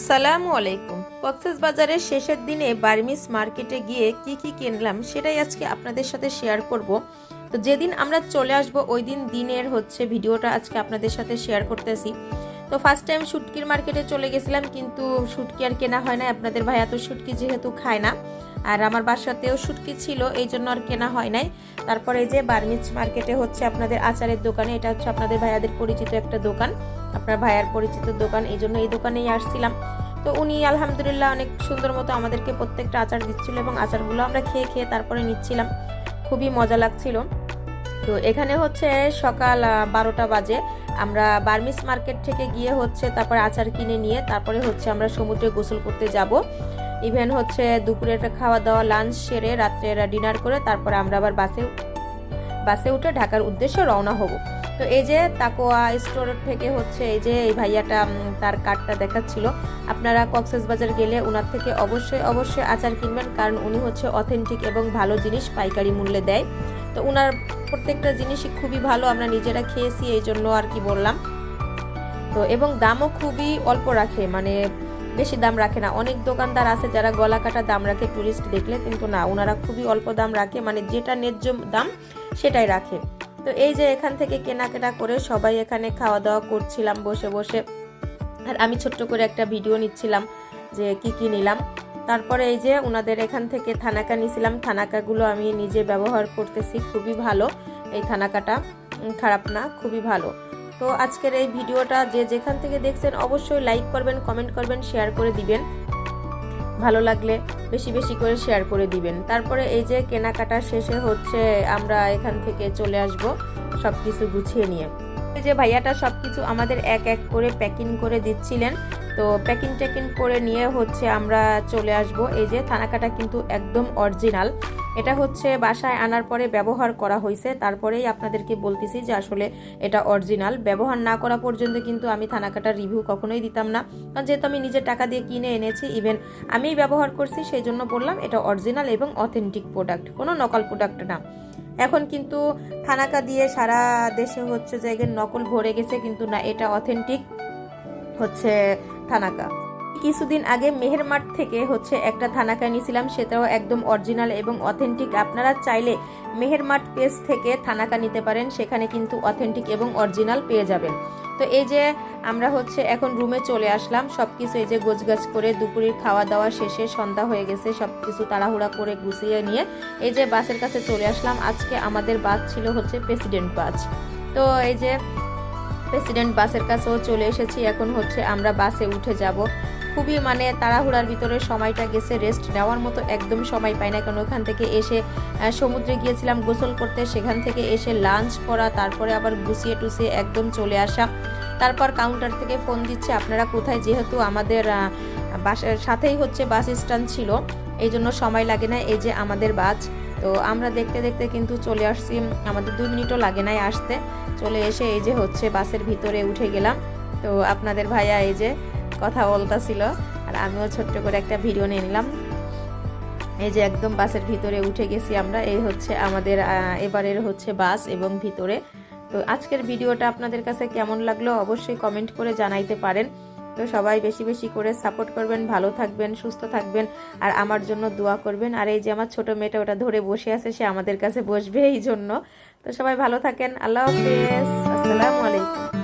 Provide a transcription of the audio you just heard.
সালামু আলাইকুম। কক্সেস বাজারের শেষের দিনে বার্মিস মার্কেটে গিয়ে কি কি কিনলাম সেটাই আজকে আপনাদের সাথে শেয়ার করব। তো যেদিন আমরা চলে আসব, ওই দিন দিনের হচ্ছে ভিডিওটা আজকে আপনাদের সাথে শেয়ার করতেছি। তো ফার্স্ট টাইম শুটকির মার্কেটে চলে গেছিলাম, কিন্তু শুটকি আর কেনা হয় না আপনাদের ভাইয়া তো শুটকি যেহেতু খায় না, আর আমার বাসাতেও শুটকি ছিল, এই জন্য আর কেনা হয় নাই। তারপরে যে বার্মিজ মার্কেটে হচ্ছে আপনাদের আচারের দোকানে, এটা হচ্ছে আপনাদের ভাইয়াদের পরিচিত একটা দোকান। আপনার ভাইয়ার পরিচিত দোকান, এই জন্য এই দোকানেই আসছিলাম। তো উনি আলহামদুলিল্লাহ অনেক সুন্দর মতো আমাদেরকে প্রত্যেকটা আচার দিচ্ছিল এবং আচারগুলো আমরা খেয়ে খেয়ে তারপরে নিচ্ছিলাম। খুবই মজা লাগছিল। তো এখানে হচ্ছে সকাল বারোটা বাজে। আমরা বার্মিস মার্কেট থেকে গিয়ে হচ্ছে তারপরে আচার কিনে নিয়ে তারপরে হচ্ছে আমরা সমুদ্রে গোসল করতে যাব। ইভেন হচ্ছে দুপুরের খাওয়া দাওয়া লাঞ্চ সেরে রাত্রের ডিনার করে তারপরে আমরা আবার বাসে বাসে উঠে ঢাকার উদ্দেশ্যে রওনা হব। তো এই যে তাকোয়া স্টোর থেকে হচ্ছে এই যে এই ভাইয়াটা তার কার্ডটা দেখাচ্ছিল। আপনারা কক্সেস বাজার গেলে ওনার থেকে অবশ্যই অবশ্যই আচার কিনবেন, কারণ উনি হচ্ছে অথেন্টিক এবং ভালো জিনিস পাইকারি মূল্যে দেয়। তো ওনার প্রত্যেকটা জিনিসই খুবই ভালো, আমরা নিজেরা খেয়েছি, এই জন্য আর কি বললাম। তো এবং দামও খুবই অল্প রাখে মানে বেশি দাম রাখে না। অনেক দোকানদার আছে যারা গলা কাটা দাম রাখে টুরিস্ট দেখলে, কিন্তু না ওনারা খুবই অল্প দাম রাখে মানে যেটা ন্যায্য দাম সেটাই রাখে। তো এই যে এখান থেকে কেনাকাটা করে সবাই এখানে খাওয়া দাওয়া করছিলাম বসে বসে। আর আমি ছোট্ট করে একটা ভিডিও নিচ্ছিলাম যে কি কি নিলাম। তারপরে এই যে ওনাদের এখান থেকে থানাকা নিছিলাম। থানাকাগুলো আমি নিজে ব্যবহার করতেছি, খুবই ভালো। এই থানাকাটা খারাপ না, খুবই ভালো। তো আজকের এই ভিডিওটা যে যেখান থেকে দেখছেন অবশ্যই লাইক করবেন, কমেন্ট করবেন, শেয়ার করে দিবেন। ভালো লাগলে বেশি বেশি করে শেয়ার করে দিবেন। তারপরে এই যে কেনাকাটা শেষে হচ্ছে আমরা এখান থেকে চলে আসব সব কিছু গুছিয়ে নিয়ে। এই যে ভাইয়াটা সব কিছু আমাদের এক এক করে প্যাকিং করে দিচ্ছিলেন। তো প্যাকিং ট্যাকিং করে নিয়ে হচ্ছে আমরা চলে আসব। এই যে থানাকাটা কিন্তু একদম অরিজিনাল এটা হচ্ছে বাসায় আনার পরে ব্যবহার করা হয়েছে তারপরেই আপনাদেরকে বলতেছি যে আসলে এটা অরিজিনাল ব্যবহার না করা পর্যন্ত কিন্তু আমি থানাকাটার রিভিউ কখনোই দিতাম না। কারণ যেহেতু আমি নিজের টাকা দিয়ে কিনে এনেছি ইভেন আমিই ব্যবহার করছি সেই জন্য বললাম এটা অরিজিনাল এবং অথেন্টিক প্রোডাক্ট কোনো নকল প্রোডাক্ট না। এখন কিন্তু থানাকা দিয়ে সারা দেশে হচ্ছে জায়গায় নকল ভরে গেছে, কিন্তু না, এটা অথেন্টিক হচ্ছে থানাকা। কিছুদিন আগে মেহেরমাঠ থেকে হচ্ছে একটা থানাকা নিয়েছিলাম, সেটাও একদম অরিজিনাল এবং অথেন্টিক আপনারা চাইলে মেহেরমাঠ পেজ থেকে থানাকা নিতে পারেন, সেখানে কিন্তু অথেন্টিক এবং অরিজিনাল পেয়ে যাবেন। তো এই যে আমরা হচ্ছে এখন রুমে চলে আসলাম সব কিছু এই যে গোছগাছ করে দুপুরের খাওয়া দাওয়া শেষে সন্ধ্যা হয়ে গেছে সব কিছু তাড়াহুড়া করে গুছিয়ে নিয়ে এই যে বাসের কাছে চলে আসলাম। আজকে আমাদের বাস ছিল হচ্ছে প্রেসিডেন্ট বাস। তো এই যে প্রেসিডেন্ট বাসের কাছেও চলে এসেছি, এখন হচ্ছে আমরা বাসে উঠে যাব। খুবই মানে তাড়াহুড়ার ভিতরে সময়টা গেছে রেস্ট নেওয়ার মতো একদম সময় পাই না। কারণ ওখান থেকে এসে সমুদ্রে গিয়েছিলাম, গোসল করতে, সেখান থেকে এসে লাঞ্চ করা, তারপরে আবার গুছিয়ে টুছিয়ে একদম চলে আসা। তারপর কাউন্টার থেকে ফোন দিচ্ছে, আপনারা কোথায়? যেহেতু আমাদের বাসের সাথেই হচ্ছে বাস স্ট্যান্ড ছিল এই জন্য সময় লাগে না, এই যে আমাদের বাস। তো আমরা দেখতে দেখতে কিন্তু চলে আসছি, আমাদের দুই মিনিটও লাগে নাই আসতে। চলে এসে এই যে হচ্ছে বাসের ভিতরে উঠে গেলাম। তো আপনাদের ভাইয়া এই যে কথা বলতাছিল, আর আমিও ছোট্ট করে একটা ভিডিও নিয়ে নিলাম। এই যে একদম বাসের ভিতরে উঠে গেছি আমরা, এই হচ্ছে আমাদের এবারের হচ্ছে বাস এবং ভিতরে। তো আজকের ভিডিওটা আপনাদের কাছে কেমন লাগল অবশ্যই কমেন্ট করে জানাইতে পারেন। তো সবাই বেশি বেশি করে সাপোর্ট করবেন, ভালো থাকবেন, সুস্থ থাকবেন, আর আমার জন্য দোয়া করবেন। আর এই যে আমার ছোট মেয়েটা ওটা ধরে বসে আছে, সে আমাদের কাছে বসবে এই জন্য। তো সবাই ভালো থাকেন, আল্লাহ হাফেজ, আসসালামু আলাইকুম।